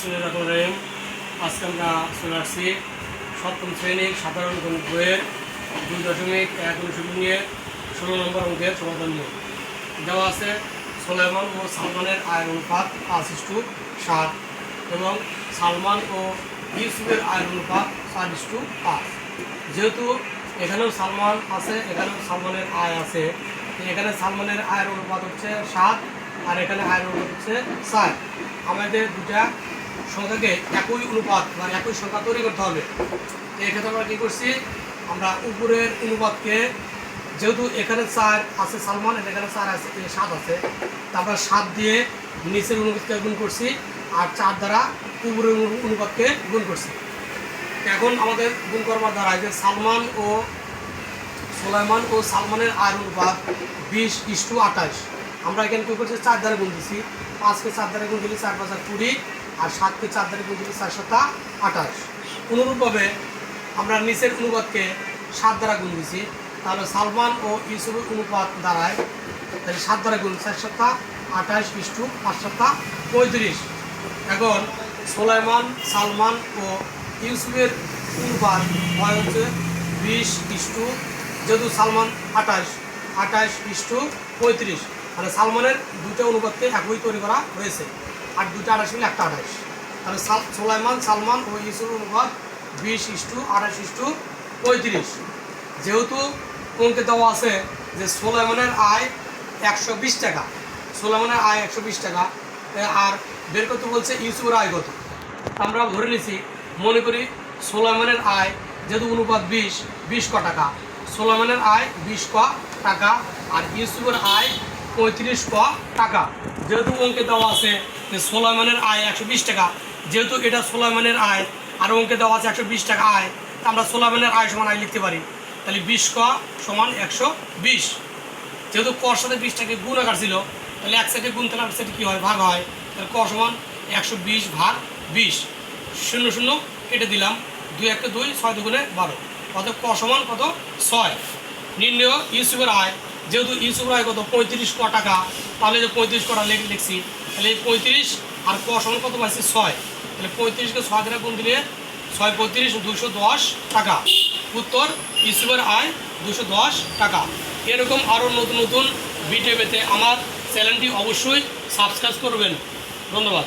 বিসমুল্লাহ রহিম আজকে চলে আসছি সপ্তম শ্রেণির সাধারণ গণিত বইয়ের দুই দশমিক এক নিয়ে ষোলো নম্বর অঙ্কের সমাধান নিয়ে। দেওয়া আছে সোলেমান ও সালমানের আয়ের অনুপাত পাঁচ ইস্টু সাত এবং সালমান ও ইউসুফের আয়ের অনুপাত সাত ইস্টু পাঁচ। যেহেতু এখানেও সালমান আছে, এখানেও সালমানের আয় আছে এখানে সালমানের আয়ের অনুপাত হচ্ছে সাত আর এখানে আয়ের অনুপাত হচ্ছে চার। আমাদের দুটা সংখ্যাকে একই অনুপাত বা একই সংখ্যা তৈরি করতে হবে। তো এক্ষেত্রে আমরা কী করছি? আমরা উপরের অনুপাতকে, যেহেতু এখানে চার আছে সালমান এখানে চার আছে সাত আছে, তা আমরা সাত দিয়ে নিচের অনুপাতকে গুণ করছি, আর চার দ্বারা উপরের অনুপাতকে গুণ করছি। এখন আমাদের গুণ করবার দ্বারা যে সালমান ও সোলাইমান ও সালমানের আয়ের অনুপাত বিশ ইস্টু আঠাশ। আমরা এখানে কী করছি? চার দ্বারা গুণ দিছি। পাঁচকে চার দ্বারা গুণ দিলি চার পাঁচ আর কুড়ি, আর সাতকে চার দ্বারা গুণ দিলি চার সাতা আঠাশ। অনুরূপভাবে আমরা নিচের অনুপাতকে সাত দ্বারা গুণ দিছি। তাহলে সালমান ও ইউসুফের অনুপাত দ্বারায় তাহলে সাত দ্বারা গুণ চার সাতা আঠাশ ইস্টু পাঁচ সাতা পঁয়ত্রিশ। এখন সোলাইমান, সালমান ও ইউসুফের অনুপাত হয় হচ্ছে বিশ ইস্টু যেহেতু সালমান আঠাশ আঠাশ ইস্টু পঁয়ত্রিশ। মানে সালমানের দুটো অনুপাতকে একই তৈরি করা হয়েছে। আর দুটো আঠাশ মিলে একটা আঠাশ। তাহলে সাল সোলাইমান, সালমান ও ইউসুফের অনুপাত বিশ ইস্টু আঠাশ ইস্টু পঁয়ত্রিশ। যেহেতু অঙ্কে দেওয়া আছে যে সোলাইমানের আয় একশো বিশ টাকা, সোলাইমানের আয় একশো বিশ টাকা আর বের করতে বলছে ইউসুফের আয় কত। আমরা ধরে নিছি, মনে করি সোলাইমানের আয় যেহেতু অনুপাত বিশ বিশ ক টাকা, সোলাইমানের আয় বিশ ক টাকা, আর ইউসুফের আয় পঁয়ত্রিশ ক টাকা। যেহেতু অঙ্কে দেওয়া আছে যে সোলাইমানের আয় একশো বিশ টাকা, যেহেতু এটা সোলাইমানের আয় আর অঙ্কে দেওয়া আছে একশো বিশ টাকা আয় আমরা সোলাইমানের আয় সমান আয় লিখতে পারি। তাহলে বিশ ক সমান একশো বিশ। যেহেতু কর সাথে বিশটাকে গুণ আকার ছিল, তাহলে এক সাইডে গুণ, তাহলে এক সাইডে কী হয়? ভাগ হয়। তাহলে ক সমান একশো বিশ ভাগ বিশ। শূন্য শূন্য কেটে দিলাম। দুই একটা দুই ছয় দুগুণে বারো। অর্থাৎ ক সমান কত? ছয়। নির্ণয় ইউসুফের আয় যেহেতু ইউসুফের আয় কত? পঁয়ত্রিশ ক টাকা। তাহলে যে পঁয়ত্রিশ কটা লেখ লিখছি। তাহলে এই পঁয়ত্রিশ আর ক সমান কত পাইছি? ছয়। তাহলে পঁয়ত্রিশকে ছয় দ্বারা গুণ দিলে ছয় পঁয়ত্রিশ দুশো দশ টাকা। উত্তর, ইউসুফের আয় দুশো দশ টাকা। এরকম আরও নতুন নতুন ভিডিও পেতে আমার চ্যানেলটি অবশ্যই সাবস্ক্রাইব করবেন। ধন্যবাদ।